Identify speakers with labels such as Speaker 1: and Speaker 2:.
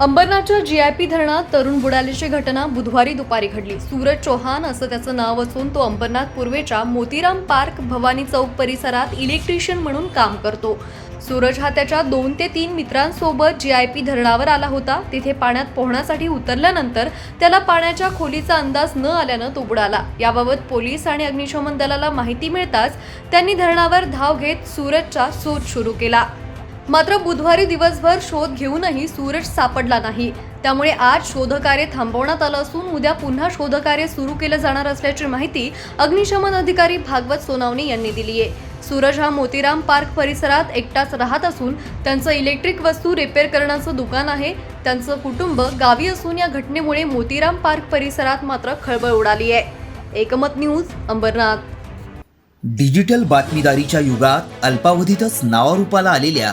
Speaker 1: अंबरनाथच्या G I P धरणात तरुण बुडाल्याची घटना बुधवारी दुपारी घडली. सूरज चौहान असं त्याचं नाव असून तो अंबरनाथ पूर्वेच्या मोतीराम पार्क भवानी चौक परिसरात इलेक्ट्रिशियन म्हणून काम करतो. सूरज हा त्याच्या दोन ते तीन मित्रांसोबत जी आय पी धरणावर आला होता. तिथे पाण्यात पोहण्यासाठी उतरल्यानंतर त्याला पाण्याच्या खोलीचा अंदाज न आल्यानं तो बुडाला. याबाबत पोलीस आणि अग्निशमन दलाला माहिती मिळताच त्यांनी धरणावर धाव घेत सूरजचा शोध सुरू केला. मात्र बुधवारी दिवसभर शोध घेऊनही सूरज सापडला नाही. त्यामुळे आज शोधकार्य थांबवण्यात आलं असून उद्या पुन्हा शोधकार्य सुरू केलं जाणार असल्याची माहिती अग्निशमन अधिकारी भागवत सोनावणे यांनी दिली आहे. सूरज हा मोतीराम पार्क परिसरात एकटाच राहत असून त्यांचं इलेक्ट्रिक वस्तू रिपेअर करण्याचं दुकान आहे. त्यांचं कुटुंब गावी असून या घटनेमुळे मोतीराम पार्क परिसरात मात्र खळबळ उडाली आहे. एकमत न्यूज अंबरनाथ.
Speaker 2: डिजिटल बातमीदारीच्या युगात अल्पावधीतच नावारूपाला आलेल्या